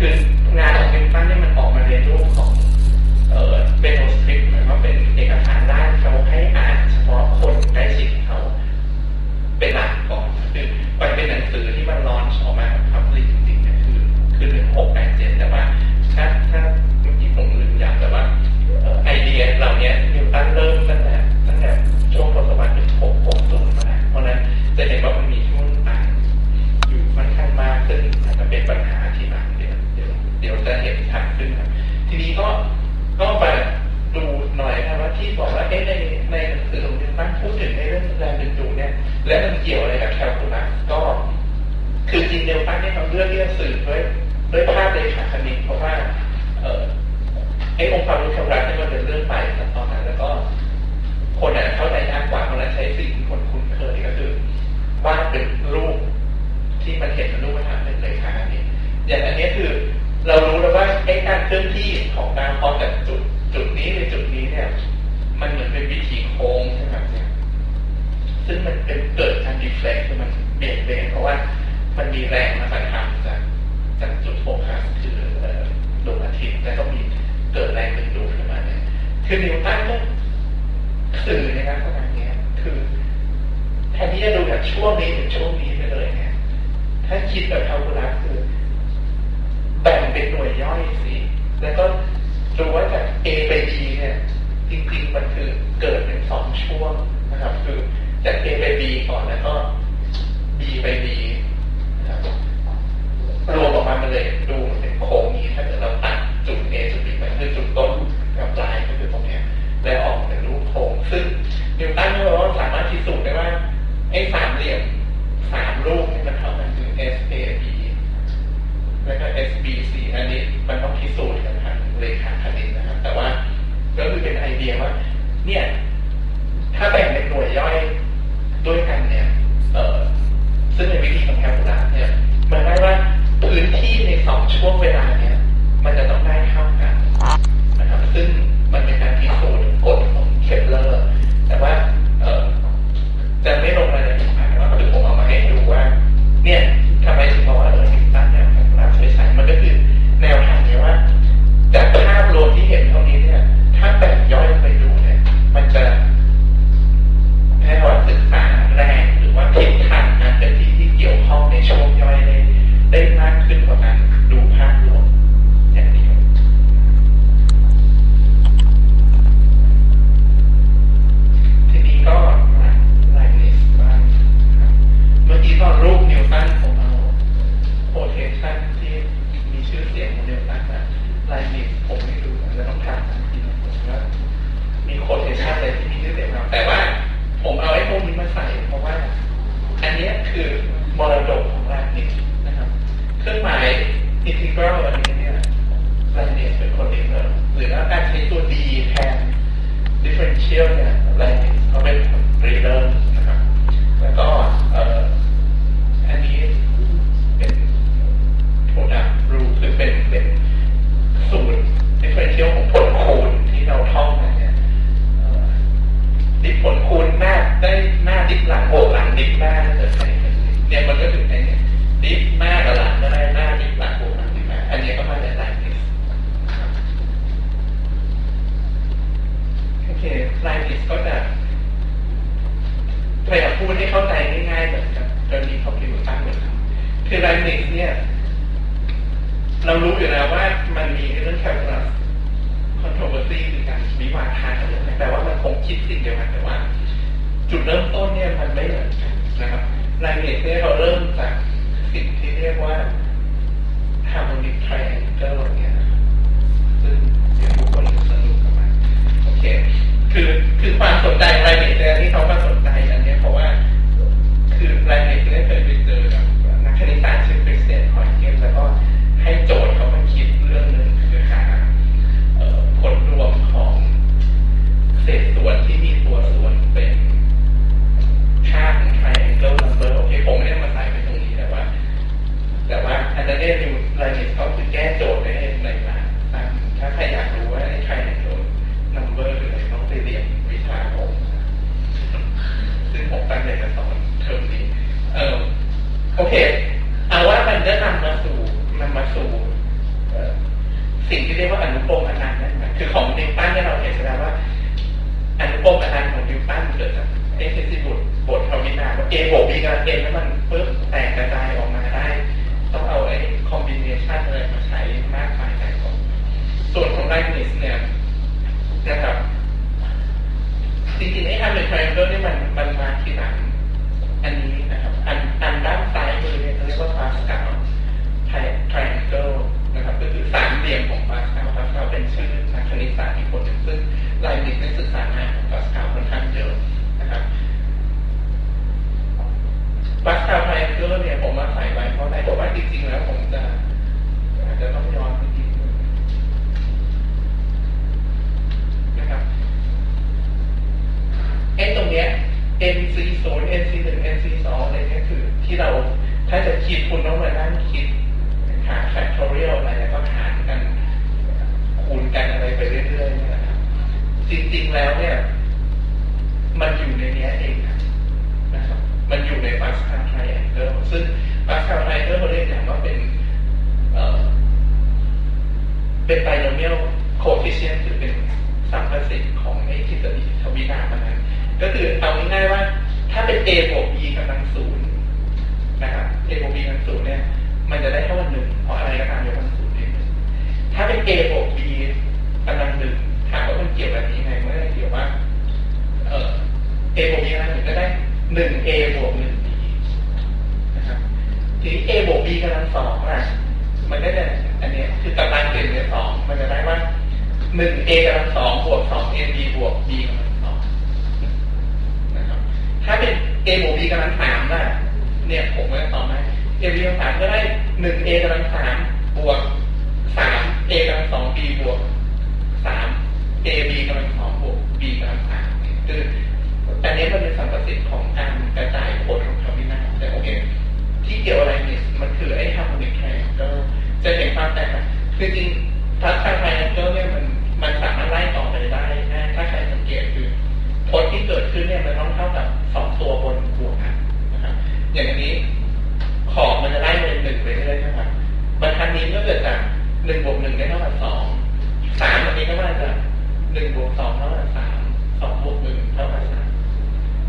คืองานของเป็นปั้นเนี่ยมันออกมาในรูปของ เอ่อ จริงเดลต้าเนี่ยเราเลือกที่จะสื่อด้วยด้วยภาพเลยค่ะคณิตเพราะว่าเออไอองค์ความรู้ความรักเนี่ยมันเป็นเรื่องใหม่ตอนนั้นแล้วก็ คนอะเข้าใจยากกว่าเพราะนั้ใช้สิ่งที่คนคุ้นเคยก็คือวาดเป็นรูปที่มันเห็นเป็นรูปธรรมเป็นเลยค่ะนี่อย่างอันนี้คือเรารู้แล้วว่าไอ้การเคลื่อนที่ของดาวพร้อมกับจุด ช่วงนี้เป็นช่วงนี้ไปเลยเนี่ยถ้าคิดแบบทาวุระคือ แบ่งเป็นหน่วยย่อยสิแล้วก็รู้ว่าจาก A ไป B เนี่ย จริงๆมันคือเกิดเป็นสองช่วงนะครับ คือจาก A ไป B ก่อนแล้วก็ B ไป B นะครับรวมออกมามันเลยดูเป็นโค้ง ช่วงเวลาเนี้ย มันจะต้อง เกิลอะไรเนี่ยไลเนสเป็นคนเองเหรือการใช้ตัวดีแทน differential เนี่ย ได้เข้าใจง่ายๆแบบกับกรณีของพิวตั้มือนกันคือไลนิกเนี่ย เรารู้อยู่แล้วว่ามันมีเรื่องแคลร์คอนโทรเวอร์ซีหรือการวิวาทากันแต่ว่ามันคงคิดสิ่งเดียวกันแต่ว่า จุดเริ่มต้นเนี่ยมันไม่เหมือนกันนะครับไลนิกเนี่ยเราเริ่มจากสิ่งที่เรียกว่า harmonic อ็นเตอร์ สิ่งที่เรียกว่าอนุกรมอนันต์นั่นหมายคือของนิวตันเนี่เราเห็นแล้วว่าอนุกรมอนันต์ของนิวตันเกิดจากเอฟซีบุตรบททวินาว่าเอบวกบีกับเอ็นแล้วมันปึ๊บแตกกระจายออกมาได้ ต้องเอาไอ้คอมบิเนชันอะไรมาใช้มากมายหลายคนส่วนของไลน์นิสเนี่ยนะครับจริงๆไอ้ทำเป็นไทรแองเกิลนี่มันมัน ผมมาใส่ไว้เพราะอะไรเพราะว่าจริงๆแล้วผมจะอาจจะต้องย้อนไปนิดนึงนะครับไอ้ตรงเนี้ย NC 0 NC 1 NC 2อะไรเนี้ยคือ ที่เราถ้าจะคิดคุณต้องมานั่งคิดหา factorial อะไรแล้วก็หารกันคูณกันอะไรไปเรื่อยๆนะครับจริงๆแล้วเนี่ย มันอยู่ในเนี้ยเองนะครับ มันอยู่ใน Pascal triangle ซึ่ง ไรเดอร์โมเลสเนี่ยก็เป็นเป็น binomial coefficient หรือเป็นสัมประสิทธิ์ของไอ้ทฤษฎีทวีนามันนั้นก็คือเอาง่ายๆว่า ถ้าเป็น a บวก หนึ่ง a กำลังสองบวกสอง a b บวก b กำลังสองนะครับ ถ้าเป็น a บวก b กำลังสามน่ะเนี่ยผมก็จะตอบได้ a b กำลังสามก็ได้หนึ่ง a กำลังสามบวกสาม a กำลังสอง b บวกสาม a b กำลังสองบวก b กำลังสามคืออันนี้มันเป็นสัมประสิทธิ์ของการกระจายผลของคำวินาศแต่โอเคที่เกี่ยวอะไรเนี่ยมันคือไอ้ harmonic triangle จะเห็นความแตกต่างคือจริง นึ่งบวกหนึ่งได้เท่ากับสองสามอันนี้ก็มาจากหนึ่งบวกสองเท่ากับสามสองบวกหนึ่งเท่ากับสาม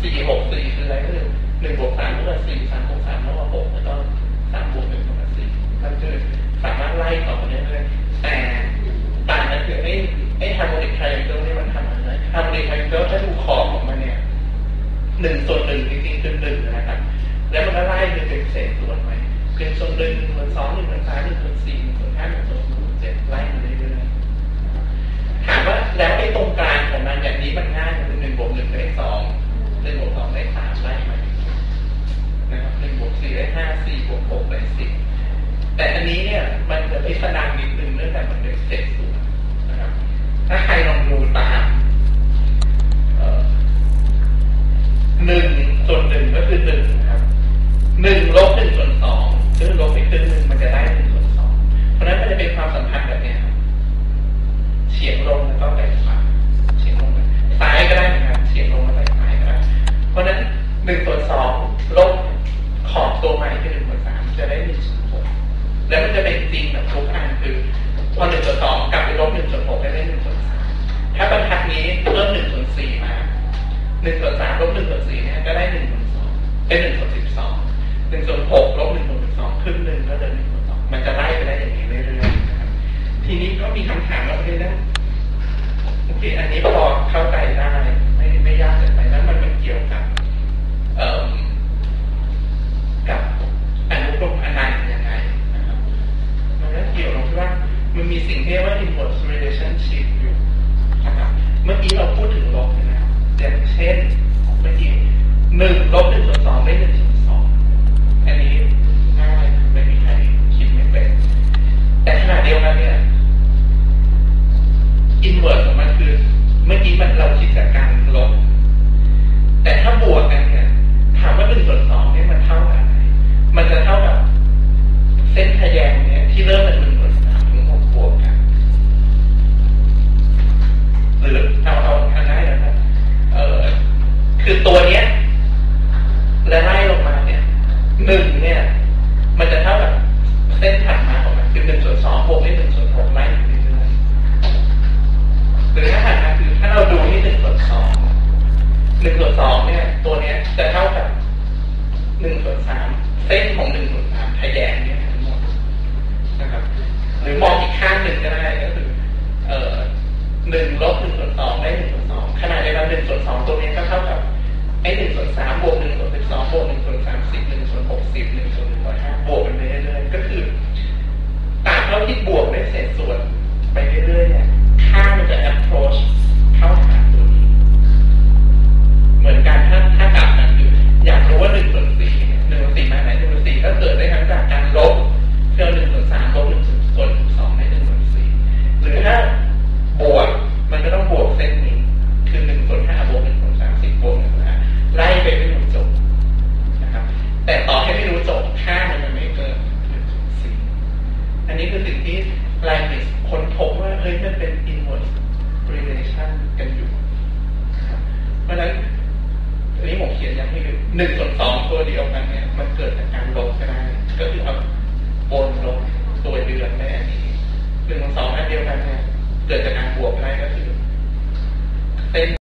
สี่หกสี่คืออะไรคือหนึ่งบวกสามเท่ากับสี่สามบวกสามเท่ากับหกแล้วก็สามบวกหนึ่งเท่ากับสี่นั่นคือสามารถไล่ต่อไปเรื่อยแต่ต่างกันคือไอ้ไอ้ harmonic triangle นี่มันทำอะไร harmonic triangle ถ้าดูขอบของมันเนี่ยหนึ่งส่วนหนึ่งจริงๆคือหนึ่งนะครับ แล้วมันก็ไล่เป็นเศษส่วนไป เป็นส่วนหนึ่งหนึ่งส่วนสองหนึ่งส่วนสามหนึ่งส่วนสี่หนึ่งส่วนห้าหนึ่งส่วนหกส่วนเจ็ดไล่มาเรื่อยๆถามว่าแล้วไอ้ตรงกลางของมันอย่างนี้มันง่ายคือหนึ่งบวกหนึ่งได้สองหนึ่งบวกสองได้สามไล่มานะครับหนึ่งบวกสี่ได้ห้าสี่บวกหกได้สิบแต่อันนี้เนี่ยมันจะไปสดารนิดนึงเนื่อง วนสามลบหนึ่งส่วนสี่เนี่ยก็ได้หนึ่งส่วนสองได้หนึ่งส่วนสิบสองหนึ่งส่วนหกลบหนึ่งส่วนสิบสองครึ่งหนึ่งก็เดินหนึ่งส่วนสองมันจะไล่ไปได้อย่างนี้เรื่อยๆนะครับทีนี้ก็มีคำถามว่าเฮ้ยนะโอเค อันนี้พอเข้าใจได้ไม่ไม่ยากเลย นึ่งเนี่ย มันจะเท่ากับเส้นถัดมาของมันคือหนึ่งส่วนสองบวกด้วหนึ่งส่วนหกไหมหรือถ้าผ่านมาคือถ้าเราดูที่หนึ่งส่วนสองหนึ่งส่วนสองเนี่ย ตัวเนี้ยจะเท่ากับหนึ่งส่วนสามเส้นของหนึ่งส่วนสามทะแยงเนี่ยทั้งหมดนะครับ หรือมองอีกข้างหนึ่งก็ได้ก็คือ เอ่อหนึ่งลบหนึ่ง สิ่งที่ไลน์ค้นพบว่าเฮ้ยมันเป็น inverse relation กันอยู่เพราะฉะนั้นอันนี้ผมเขียนอย่างที่หนึ่งส่วนสองตัวเดียวกันเนี่ยมันเกิดจากการลบก็ได้ก็คือเอาบนลบตัวเดือนได้อันนี้หนึ่งส่วนสองอันเดียวกันเนี่ยเกิดจากการบวกก็ได้ก็คือเส้น